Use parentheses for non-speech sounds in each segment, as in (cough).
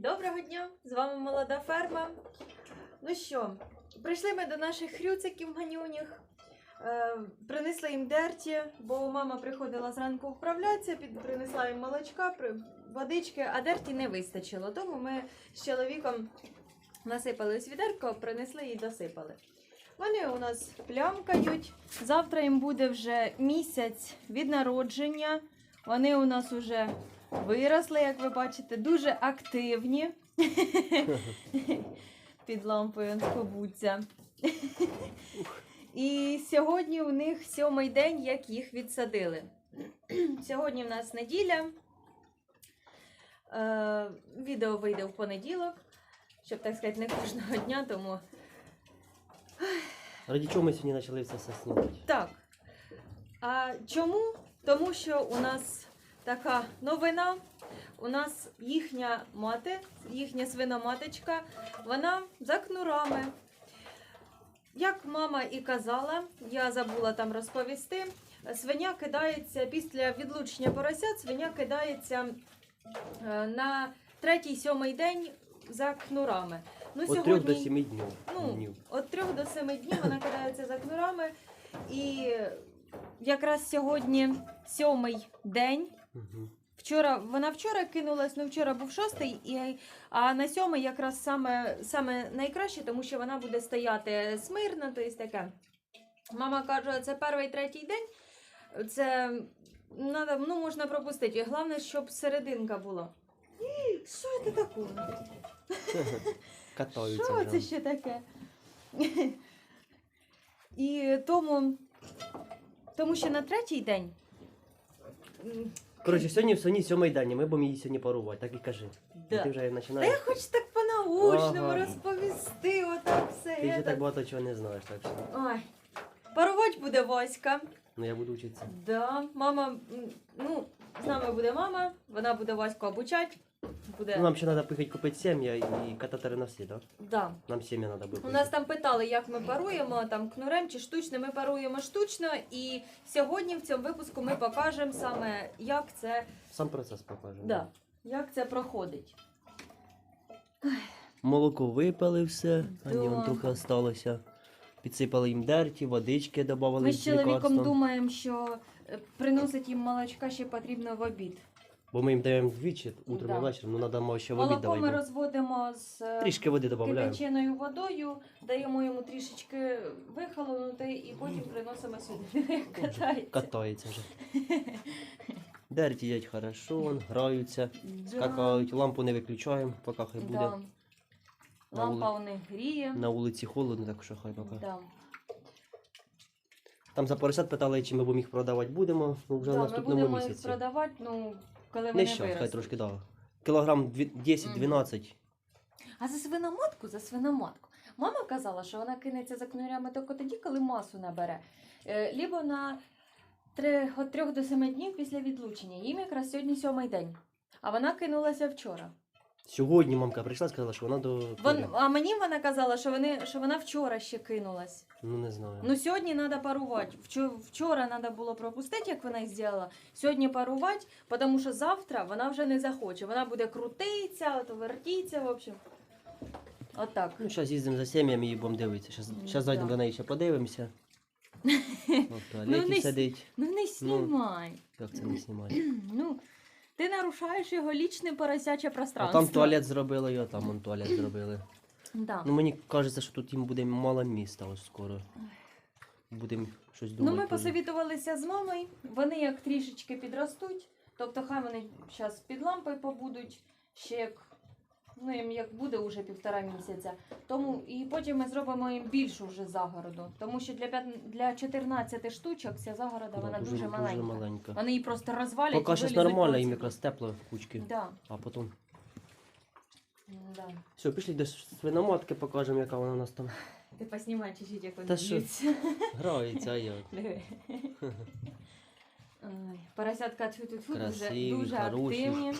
Доброго дня! З вами молода ферма. Ну що, прийшли ми до наших хрюциків манюніх. Е, принесли їм дерті, бо мама приходила зранку вправлятися, принесла їм молочка, водички, а дерті не вистачило. Тому ми з чоловіком насипали відерко, принесли і досипали. Вони у нас плямкають. Завтра їм буде вже місяць від народження. Вони у нас вже виросли, як ви бачите, дуже активні. (laughs) Під лампою он скобуться. І сьогодні у них сьомий день, як їх відсадили. Сьогодні в нас неділя. Е, відео вийде в понеділок, щоб так сказати, не кожного дня, тому Раді чого ми сьогодні почали все знімати? Так. А чому? Тому що у нас така новина. У нас їхня мати, їхня свиноматочка, вона за кнурами. Як мама і казала, я забула там розповісти. Свиня кидається після відлучення поросят, свиня кидається е, на третій-сьомий день за кнурами. Ну, От трьох до сіми днів. Ну. От трьох до семи днів вона кидається за кнурами. І якраз сьогодні сьомий день. Угу. Вчора вона вчора кинулась, ну вчора був шостий, і, а на сьомий якраз саме, саме найкраще, тому що вона буде стояти смирно, то є таке. Мама каже, це перший третій день. Це надо, ну, можна пропустити. Головне, щоб серединка була. І, Що це таке? Катаються Що це ще таке? І тому, тому що на третій день. М, Коротше, сьогодні в соні сьомий день, ми будемо її сьогодні парувати, так і кажи. І Ти вже Та я починаєш. хочу так по-научному Ага. розповісти, отак все. Ти ще это. так багато чого не знаєш, так що. Ой. Парувати буде Васька. Ну я буду вчитися. Да. Мама, м, ну, з нами буде мама, вона буде Ваську обучати. Буде... Ну нам ще треба поїхати купити сім'я і кататери на всі, так? да. Нам сім'я треба буде. У нас там питали, як ми паруємо, там кнурем чи штучно. Ми паруємо штучно, і сьогодні в цьому випуску ми покажемо саме, як це, Сам процес покажемо. да, як це проходить. Молоко випили все, а ні, Да. вон трохи залишилося. Підсипали їм дерті, водички додавали Ми з з чоловіком лікарством. думаємо, що е, приносить їм молочка ще потрібно в обід. Бо ми їм даємо двічі, утром Да. і ввечері, ну треба ще в обід Молоко ми бо розводимо з е, Трішки води додаємо. кипяченою водою, даємо йому трішечки вихолонути і потім приносимо сюди. (laughs) Катається. Катається вже. (laughs) Дерті їдять хорошо, вон, граються, Да. скакають, лампу не виключаємо, поки хай буде. Да. На Лампа у них гріє. На вулиці холодно, так що хай поки. Да. Там за поросят питали, чи ми будемо їх продавати будемо, ну вже в Да, ми наступному будемо їх місяці. продавати, ну, коли вони щас, хай трошки дав. Кілограм дві- 10-12. А за свиноматку, за свиноматку. Мама казала, що вона кинеться за кнурями тільки тоді, коли масу набере. Е, Лібо на 3, від 3 до 7 днів після відлучення. Їм якраз сьогодні сьомий день. А вона кинулася вчора. Сьогодні мамка прийшла, і сказала, що вона до. Вон, а мені вона казала, що, вони, що вона вчора ще кинулась. Ну не знаю. Ну сьогодні треба парувати. Вчора, вчора треба було пропустити, як вона зробила. Сьогодні парувати, тому що завтра вона вже не захоче. Вона буде крутитися, то вертіться, в общем. Отак. Ну, зараз їздимо за сім'ями і будемо дивитися. Зараз, зайдемо до неї ще подивимося. (laughs) В туалеті не сидить. Ну не знімай. Як це не знімає? (clears throat) Ну, ти нарушаєш його лічне поросяче А пространство. там туалет зробили, і там он туалет зробили. Да. Ну мені кажеться, що тут їм буде мало міста ось скоро. Будемо щось Ну, ми теж. посовітувалися з мамою. Вони як трішечки підростуть. Тобто, хай вони зараз під лампою побудуть ще як. Ну, їм як буде вже півтора місяця. Тому і потім ми зробимо їм більшу вже загороду. Тому що для, п'ят- для 14 штучок ця загорода Да, вона дуже, маленька. Дуже маленька. Вони її просто розвалять. Поки щось вилізуть нормально, їм якраз тепло кучки. Да. А потім. Да. Все, пішли до свиноматки, покажемо, яка вона у нас там Ти поснімай чуть-чуть, як вони Та що? б'ються. грається, а. Диви. Ой, (laughs) Поросятка тьфу тьфу дуже, Красиві, дуже хороші. активні.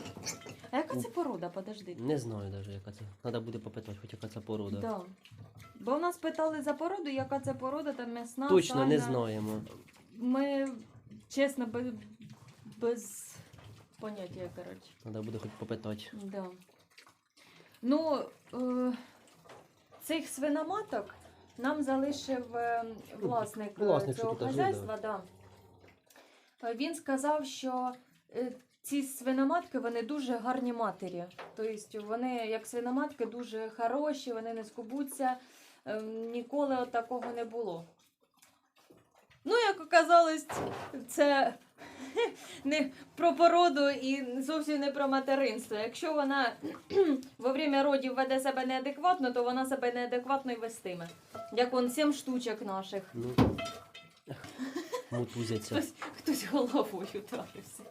А яка це порода? Подожди. Не знаю навіть, яка це. Треба буде попитати, хоч яка це порода. Да. Бо в нас питали за породу, яка це порода, там м'ясна. Точно не сальна. знаємо. Ми, чесно, без, без поняття, коротше. Треба буде хоч попитати. Да. Ну, е, цих свиноматок нам залишив е, власник, е, власник, що цього тут жив, хазяйства. Да. Е, Він сказав, що е, ці свиноматки вони дуже гарні матері. Тобто вони, як свиноматки, дуже хороші, вони не скубуться. Е, Ніколи от такого не було. Ну, як оказалось, це (laughs) не про породу і зовсім не про материнство. Якщо вона (clears throat) во время родів веде себе неадекватно, то вона себе неадекватно і вестиме. Як он сім штучок наших. Мутузяться. Хтось, хтось головою ударився.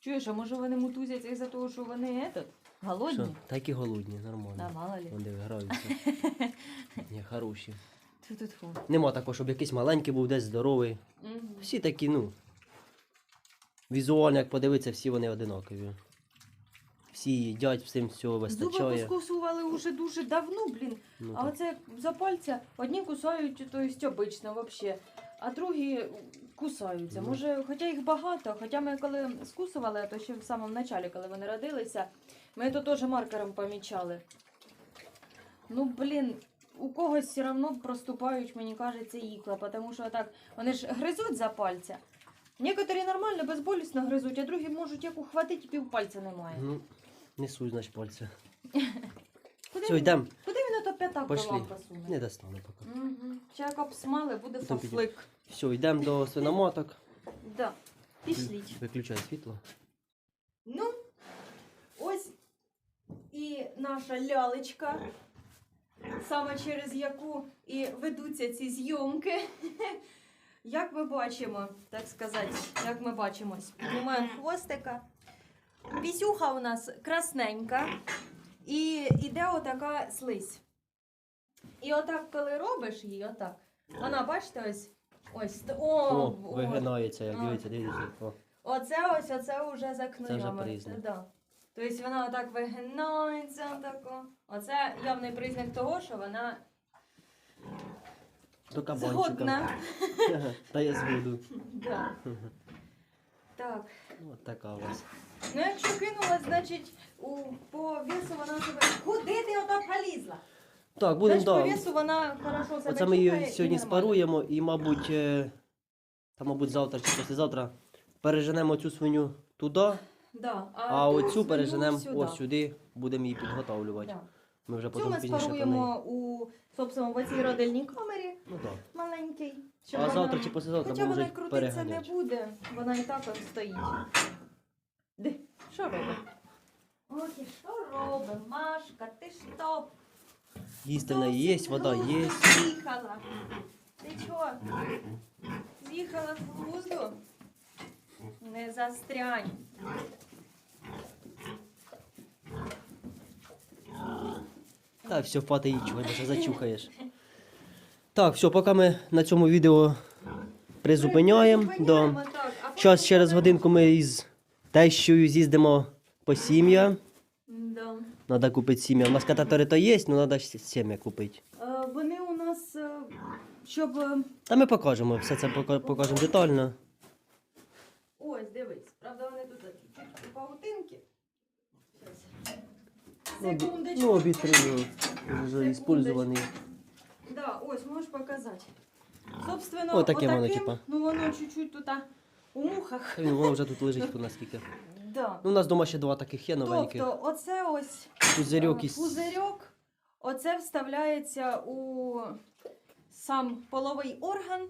Чуєш, а може вони мутузяться із-за того, що вони этот, голодні? Що? Так і голодні, нормально. Да, мало ли. Вони граються. Ні, хороші. Тьфу-тьфу. Нема такого, щоб якийсь маленький був десь здоровий. Мгм. Всі такі, ну. Візуально, як подивитися, всі вони одинакові. Всі їдять, всім всього Зуби поскусували уже дуже давно, блін. Ну, А так. оце за пальця одні кусають, то есть обично вообще, а другі кусаються. Ну. Може, хоча їх багато, хоча ми коли скусували, то ще в самому началі, коли вони родилися, ми то теж маркером помічали. Ну, блін, у когось все одно проступають, мені кажеться, ікла, тому що так, вони ж гризуть за пальця. Некоторі нормально, безболісно гризуть, а другі можуть як ухватити, пів пальця немає. Несуть, значить, пальця. Куди, Все, він, йдемо. куди він ото п'ятак до Пошли. суне? Не достану поки. Угу. Ще як обсмали, буде Потім підійдемо. фафлик. Все, йдемо до свиноматок. Да. Пішліть. Виключай світло. Ну, ось і наша лялечка, саме через яку і ведуться ці зйомки. (laughs) Як ми бачимо, так сказати, як ми бачимо, піднімаємо хвостика. Пісюха у нас красненька. І іде отака слизь. І отак, коли робиш її, отак. Вона, бачите, ось. Ось. О, О, о, вигинається, як дивіться, дивіться. О. Оце ось, оце вже за книгами. признак. Да. Тобто вона отак вигинається, отако. Оце явний признак того, що вона До кабанчика. згодна. Та я згоду. Да. Так. От така у вас. Ну якщо кинула, значить у, по весу вона себе. Куди ти ото полізла? Так, будемо Значить, по да. вона хорошо себе Оце ми її і сьогодні нормально. спаруємо і, мабуть, е, та, мабуть, завтра чи післязавтра переженемо цю свиню туди, Да. А, а ту оцю свиню переженемо сюди. ось сюди, будемо її підготовлювати. Да. Ми вже Цю потім ми пізніше про неї. спаруємо у, собственно, в цій родильній камері Ну так. маленькій. А вона- завтра чи післязавтра Хоча будемо вона вже й крутитися не переганяти. буде, вона і так от стоїть. Де? Що робить? Ох, і що робить, Машка, ти що? Їсти в неї є, вода є. З'їхала. Ти чого? З'їхала з глузду? Не застрянь. Так, все, впати їй чого, бо зачухаєш. Так, все, поки ми на цьому відео призупиняємо. Да. Зараз через годинку ми із тещою з'їздимо по сім'я. Да. Треба купити сім'я. У нас кататори то є, але треба сім'я купити. Е, Вони у нас, е, щоб... е, Та ми покажемо, все це пока- покажемо детально. Ось, дивись. Правда, вони тут чуть-чуть паутинки. Щас. Ну, Секундочку. Ну, обітрину вже іспользований. Да, ось можеш показати. Собственно, О, таке воно, отаким, типа. Ну воно чуть-чуть тут а, у мухах. Воно вже тут лежить наскільки. Да. Ну, у нас вдома ще два таких є новеньких. Тобто, оце ось Пузирьок е, із. пузирьок, оце вставляється у сам половий орган.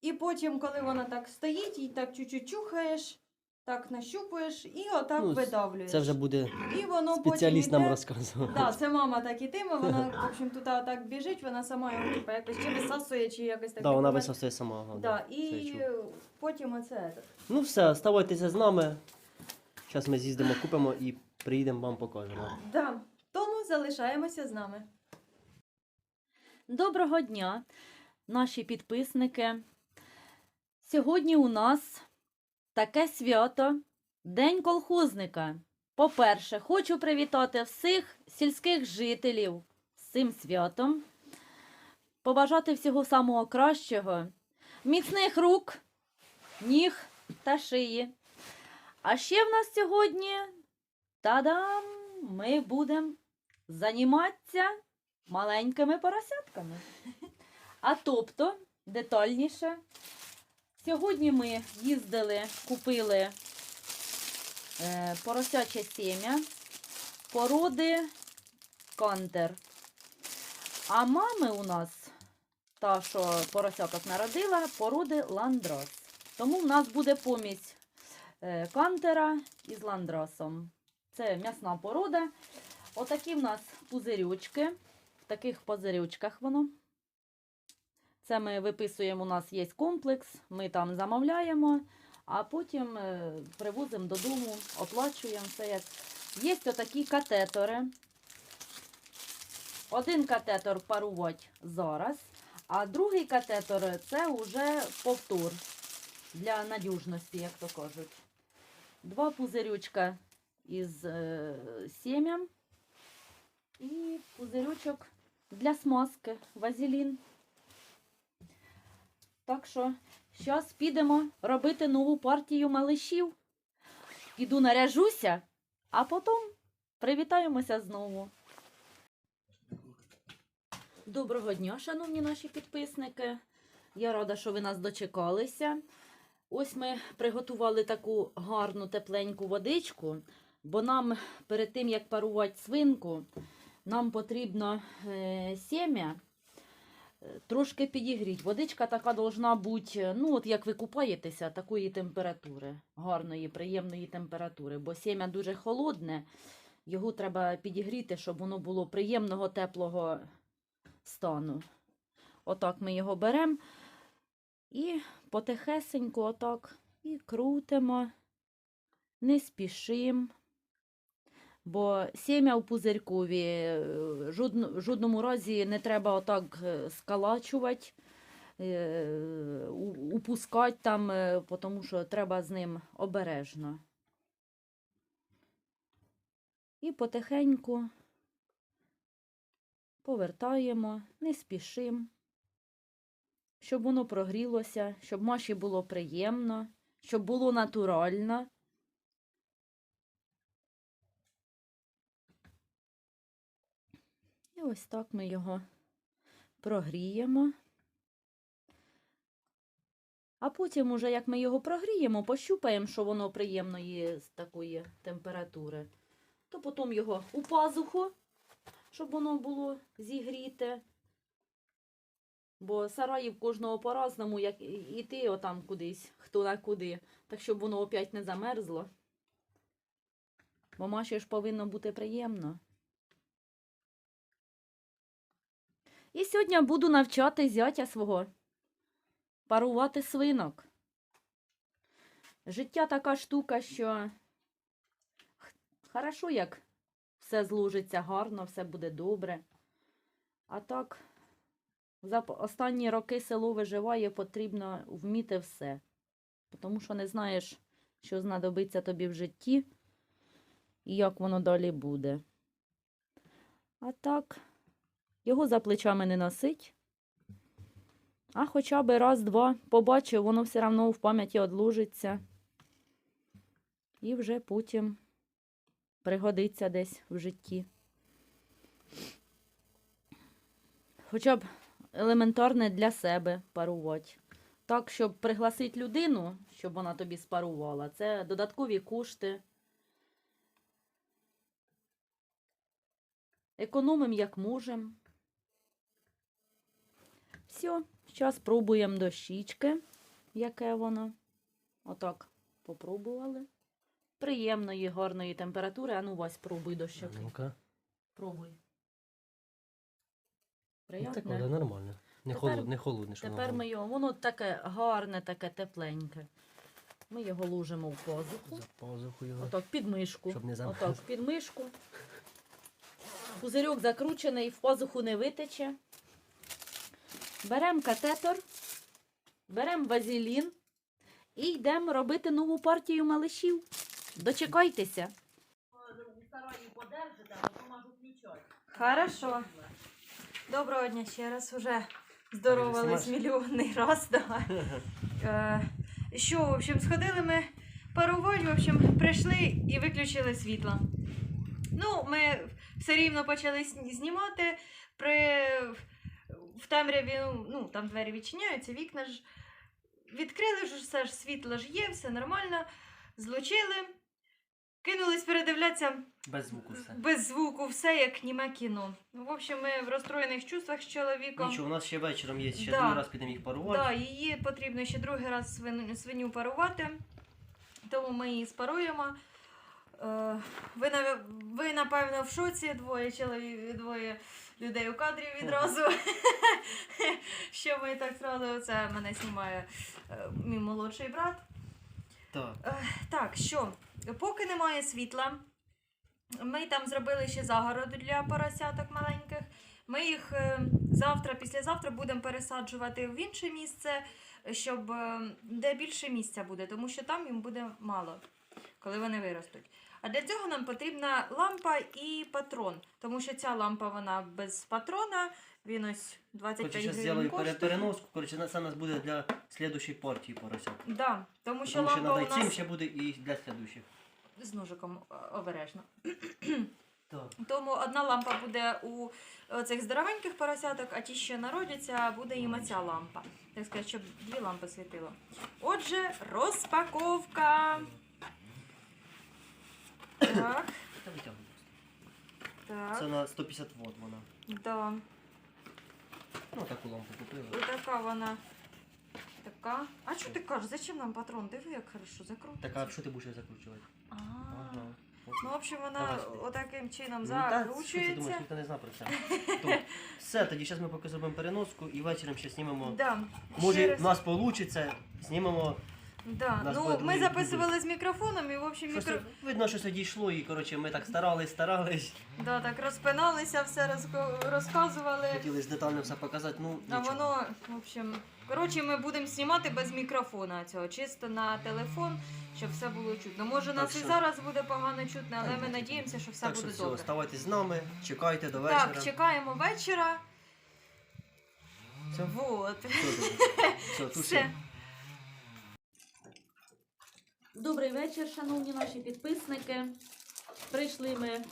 І потім, коли вона так стоїть, і так чуть-чуть чухаєш, так нащупуєш і отак Ну, видавлюєш. Це вже буде і воно спеціаліст потім нам іде- розказувати. Да, це мама так ітиме, вона, в общем, тут так біжить, вона сама його типу, якось чи висасує, чи якось так. Да, вона відбувається. висосує сама. ага, Да, це я і чув. потім оце. Ну все, оставайтеся з нами. Зараз ми з'їздимо, купимо і приїдемо, вам покажемо. Да. Тому залишаємося з нами. Доброго дня, наші підписники. Сьогодні у нас таке свято День колхозника. По-перше, хочу привітати всіх сільських жителів з цим святом, побажати всього самого кращого, міцних рук, ніг та шиї. А ще в нас сьогодні Та-дам! Ми будемо займатися маленькими поросятками. А тобто, детальніше, сьогодні ми їздили, купили е, поросяче сім'я породи кантер. А мами у нас, та, що поросяток народила, породи ландрас. Тому в нас буде помість е, кантера із ландрасом. Це м'ясна порода. Отакі в нас пузирючки. В таких пузирючках воно. Це ми виписуємо, у нас є комплекс, ми там замовляємо, а потім е, привозимо додому, оплачуємо все як. Є отакі катетори. Один катетор парувати зараз, а другий катетор це вже повтор для надіжності, як то кажуть. Два пузирючка із е, сім'ям і пузирючок для смазки, вазелін. Так що, зараз підемо робити нову партію малишів. Піду наряжуся, а потім привітаємося знову. Доброго дня, шановні наші підписники. Я рада, що ви нас дочекалися. Ось ми приготували таку гарну тепленьку водичку, бо нам перед тим, як парувати свинку, нам потрібно е, сім'я трошки підігріти. Водичка така должна бути, е, ну от як ви купаєтеся, такої температури, гарної, приємної температури, бо сім'я дуже холодне, його треба підігріти, щоб воно було приємного, теплого стану. Отак ми його беремо і потихесенько отак і крутимо, не спішимо. Бо сім'я в пузирькові е, в жодному разі не треба отак е, скалачувати, е, упускати там, е, тому що треба з ним обережно. І потихеньку повертаємо, не спішимо, щоб воно прогрілося, щоб Маші було приємно, щоб було натурально. Ось так ми його прогріємо. А потім, уже як ми його прогріємо, пощупаємо, що воно приємної з такої температури, то потім його у пазуху, щоб воно було зігріте. Бо сараїв кожного по-разному, як іти отам кудись, хто на куди, так щоб воно опять не замерзло. Бо Маші ж повинно бути приємно. І сьогодні буду навчати зятя свого парувати свинок. Життя така штука, що хорошо, як все зложиться гарно, все буде добре. А так, за останні роки село виживає, потрібно вміти все. Тому що не знаєш, що знадобиться тобі в житті і як воно далі буде. А так, його за плечами не носить. А хоча б раз-два побачив, воно все одно в пам'яті одложиться. І вже потім пригодиться десь в житті. Хоча б елементарне для себе парувати. Так, щоб пригласити людину, щоб вона тобі спарувала, це додаткові кошти. Економимо як можемо. Все, зараз пробуємо дощічки, яке воно. Отак попробували. Приємної, гарної температури. Ану, Вась, пробуй дощики. Ну-ка. Пробуй. Ну, Приємне. Так, воно нормально. Не, Тепер- холод, не холодне, що Тепер ми його, воно таке гарне, таке тепленьке. Ми його ложимо в пазуху. За пазуху його. Отак, під мишку. Щоб не замерз. Отак, під мишку. Пузирьок закручений, в пазуху не витече. Беремо катетор, беремо вазелін і йдемо робити нову партію малишів. Дочекайтеся. Хорошо. Доброго дня ще раз. Уже здоровались мільйонний раз. Да. (laughs) Е, що, в общем, сходили ми парувати, в общем, прийшли і виключили світло. Ну, ми все рівно почали знімати. При... В темряві, ну, ну, там двері відчиняються, вікна ж відкрили ж все ж світло ж є, все нормально. Злучили, кинулись передивлятися Без звуку все. без звуку, все як німе кіно. Ну, в общем, ми в розстроєних чувствах з чоловіком. Нічого, у нас ще вечором є, ще Да. другий раз підемо їх парувати. Да, її потрібно ще другий раз свиню, свиню парувати, тому ми її спаруємо. Е, ви, нав- ви, напевно, в шоці, двоє чоловік, двоє людей у кадрі відразу. (laughs) Що ми так зразу, це мене знімає е, мій молодший брат. Так. Так, що, поки немає світла, ми там зробили ще загороду для поросяток маленьких. Ми їх е, завтра, післязавтра будемо пересаджувати в інше місце, щоб е, де більше місця буде, тому що там їм буде мало, коли вони виростуть. А для цього нам потрібна лампа і патрон, тому що ця лампа вона без патрона, він ось 25 Короче, зараз гривень зробимо коштує. переноску. Короче, на- це у нас буде для слідущої партії поросят. Да, тому що Тому що лампа у і цим нас ще буде і для слідущих. з ножиком е, обережно. Так. Тому одна лампа буде у цих здоровеньких поросяток, а ті, що народяться, буде їм оця лампа. Так сказати, щоб дві лампи світило. Отже, розпаковка. Так, Та витягуй просто. Це так. на 150 Вт вона. Да. Ну, таку лампу купили. Така вона. Така. А що ти кажеш? Зачем нам патрон? Диви, як хорошо закрутиться. Так, а що ти будеш її закручувати? А. Ага. Ну, в общем, вона Давай сюди. отаким чином Ну, та, Що ти закручується. ніхто не знає про це. То, все, тоді зараз ми поки зробимо переноску і вечором ще знімемо. Да. Ще Може, раз. в нас вийде, знімемо. Да. Нас Ну, ми записували з мікрофоном і, в общем, Щось, мікро... видно, що це дійшло, і коротше, ми так старались, старались. да, так розпиналися, все розко- розказували. Хотіли детально все показати, ну А нічого. воно, в общем, коротше, ми будемо знімати без мікрофона цього, чисто на телефон, щоб все було чутно. Може, Так нас і що- зараз буде погано чутно, але ми надіємося, що все так що буде все, добре. оставайтесь з нами, чекайте до вечора. Так, чекаємо вечора. Все? Вот. Все, добре. (laughs) Все, Все. Добрий вечір, шановні наші підписники. Прийшли ми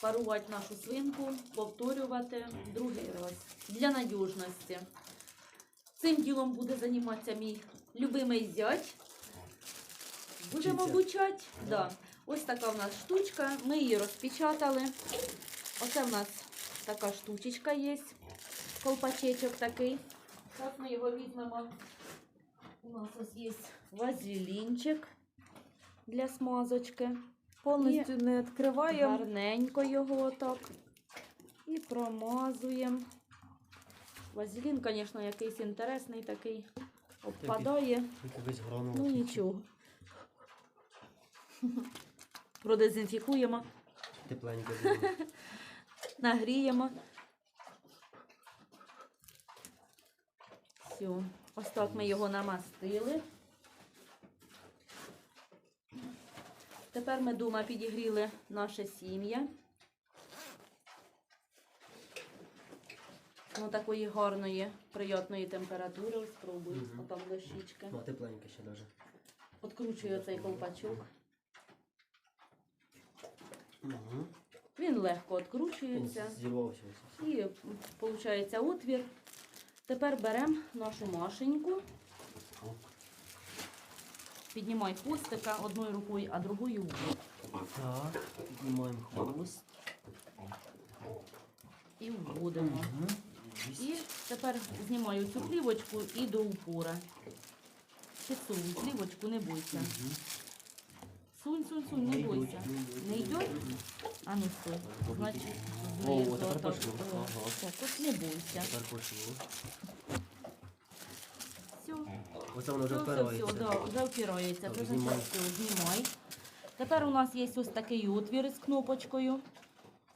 парувати нашу свинку, повторювати другий раз для надіжності. Цим ділом буде займатися мій любимий зять. Будемо обучати. Да. Ось така в нас штучка. Ми її розпечатали. Оце в нас така штучечка є. Колпачечок такий. Зараз ми його візьмемо. У нас ось є вазелінчик для смазочки. Повністю не відкриваємо. Гарненько його отак. І промазуємо. Вазелін, звісно, якийсь інтересний такий. Обпадає. Ну нічого. Продезінфікуємо, Тепленько (laughs) нагріємо. Все. Ось так ми його намастили. Тепер ми дома підігріли наше сім'я. Ну, такої гарної, приятної температури. Ось Спробую. Мгм. Отам дощічки. Ну, а тепленько ще навіть. Откручую цей колпачок. Угу. Він легко Він відкручується. зірвався. І виходить отвір. Тепер беремо нашу машеньку. Піднімай хвостика одною рукою, а другою вбок. Так, піднімаємо хвост. І вводимо. І тепер знімаю цю плівочку і до упора. Підсунь плівочку, не бойся. Сунь, сунь, сунь, не бойся. Не йде? А ну стой. Значить, О, тепер пошло. Ага. Так, от не бойся. Тепер пошло. Все. Оце воно вже Все, все, впирається. все, да, вже впирається. Так, Вже знімай. все, знімай. Тепер у нас є ось такий отвір з кнопочкою.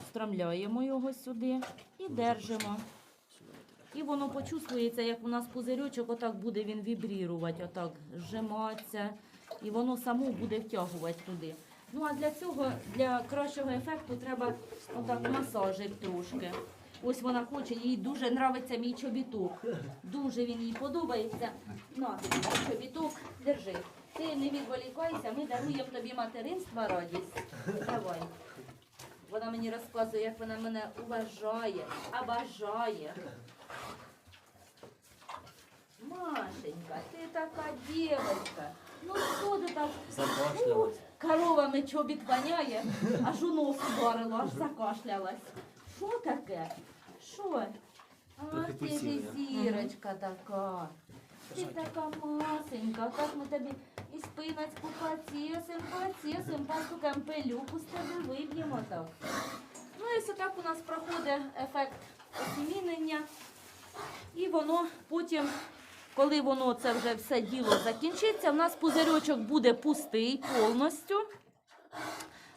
Встромляємо його сюди і держимо. І воно почувствується, як у нас пузирьочок, отак буде він вібрірувати, отак зжиматися. І воно само буде втягувати туди. Ну а для цього, для кращого ефекту, треба отак масажик трошки. Ось вона хоче, їй дуже подобається мій чобіток. Дуже він їй подобається. На, чобіток, держи. Ти не відволікайся, ми даруємо тобі материнство радість. Давай. Вона мені розказує, як вона мене уважає, обожає. Машенька, ти така дівчинка. Ну що ти так? Закашлялась. Коровами чобіт воняє, аж у нос ударило, аж закашлялась. Що таке? Що? Трохи ти ж зірочка така. Ти така масенька, так ми тобі і спиночку поцісим, поцісим, пастукам пилюку з тебе виб'ємо так. Ну і все так у нас проходить ефект осімінення. І воно потім, коли воно це вже все діло закінчиться, в нас пузирьочок буде пустий повністю.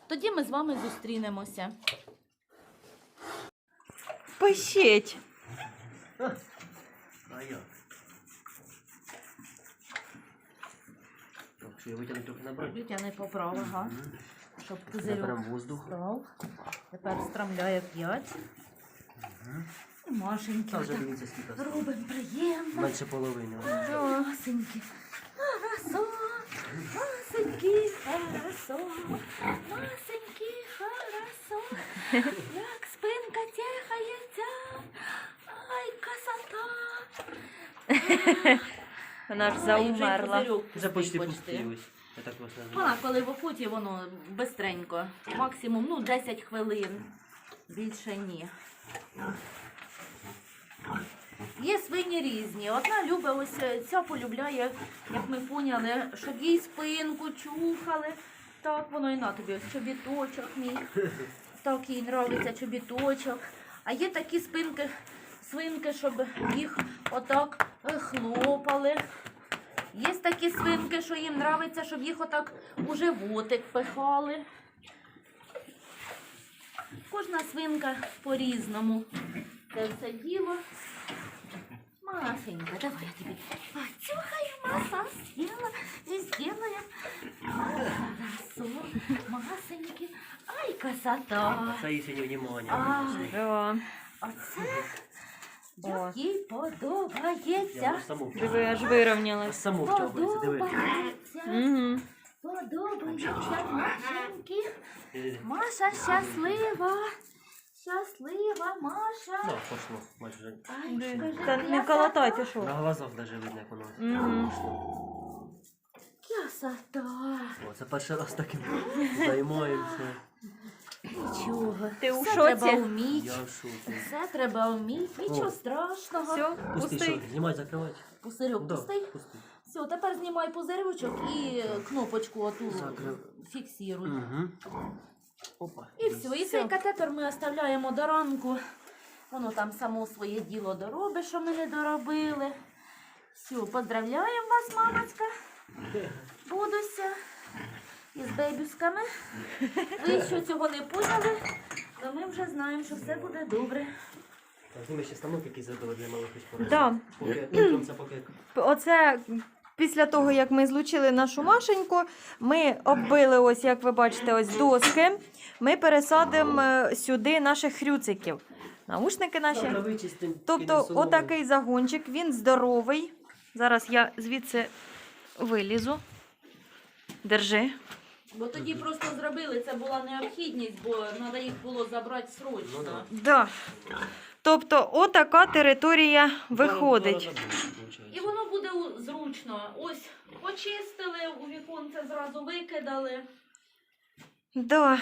Тоді ми з вами зустрінемося. Пишіть. А як? Так, що я витягну трохи набрати. Витягни поправ, ага. Щоб пузирьок Наберемо воздух. став. Тепер страмляє п'ять. І Машеньки. Та вже дивіться скільки. осталось. Робимо приємно. Менше половини. Масеньки. Хорошо. Масеньки, хорошо. Масеньки, хорошо. Як спинка тяхається. Ай, красота. (laughs) Вона ж заумерла. Вже почти почти. пустий ось. Я так вас називаю. коли в охоті, воно бистренько. Максимум ну, 10 хвилин. Більше ні. Є свині різні. Одна любить ось е, ця полюбляє, як ми поняли, щоб їй спинку чухали. Так, воно і на тобі ось чобіточок мій. Так їй нравиться чобіточок. А є такі спинки, свинки, щоб їх отак е, хлопали. Є такі свинки, що їм нравиться, щоб їх отак у животик пихали. Кожна свинка по-різному. Це все діло. Машенька, давай я тобі почухаю, масаж сделала, и сделаем. Хорошо, масеньки. Ай, красота. Це їй сьогодні внимання. А. вибачте. Оце О. як їй Я подобається. ж саму диви, аж вирівнялась. саму втягується, диви. Подобається. Угу. Подобається Машеньки. Іди. Маша щаслива. Щаслива Маша. Ну, пошло. Ай, скажи, Та не красота. колотайте, що. На глазах навіть видно, як воно. Мгм. Пошло. Красота. О, це перший раз таким займаємося. Нічого. Ти у Все шоці? треба вміти. Я в шоці. Все треба вміти. Нічого О. страшного. Все, Пустий, пустий. що? Знімай, закривати. Пузирьок Да, пустий. пустий. Все, тепер знімай пузирючок і кнопочку оту Закрив. фіксируй. Угу. Опа. І все. І цей катетер ми оставляємо до ранку. Воно там само своє діло доробить, що ми не доробили. Все, поздравляємо вас, мамочка. Будуся. Із бейбюсками. Ви ще цього не поняли, але ми вже знаємо, що все буде добре. Так, знімай ще станок, який задали малих поросят. Поки, ну, це поки. Оце після того, як ми злучили нашу Машеньку, ми оббили, ось як ви бачите, ось доски. Ми пересадимо е, сюди наших хрюциків. Наушники наші. Вичистим. Тобто, отакий загончик, він здоровий. Зараз я звідси вилізу. Держи. Бо тоді просто зробили, це була необхідність, бо треба їх було забрати Ну, срочно. да. Тобто, отака територія виходить. І воно буде зручно. Ось почистили, у віконце зразу викидали. Да.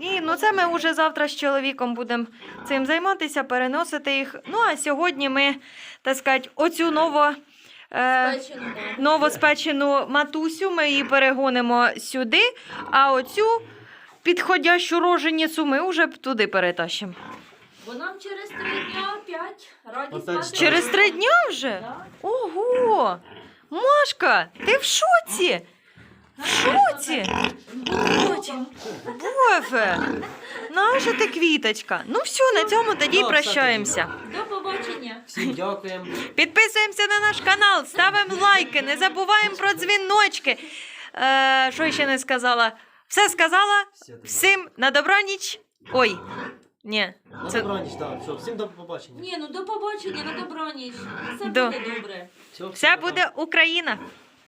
І ну це ми вже завтра з чоловіком будемо цим займатися, переносити їх. Ну а сьогодні ми, так сказати, оцю ново, е, новоспечену матусю ми її перегонимо сюди, а оцю підходящу роженіцю ми вже туди перетащимо. Бо нам через три дня опять радість Опять Через три дня вже? Да. Ого! Машка, ти в шоці? В шоці? Боже. Боже! Наша ти квіточка. Ну все, на цьому тоді Ну, прощаємося. До побачення. Всім дякуємо. Підписуємося на наш канал, ставимо лайки, не забуваємо про дзвіночки. Е, що ще не сказала? Все сказала. Всім на добраніч. Ой, ні. На Це... добраніч, так. Все, всім до побачення. Ні, ну до побачення, на добраніч. Все До. буде добре. Все, Все буде Україна.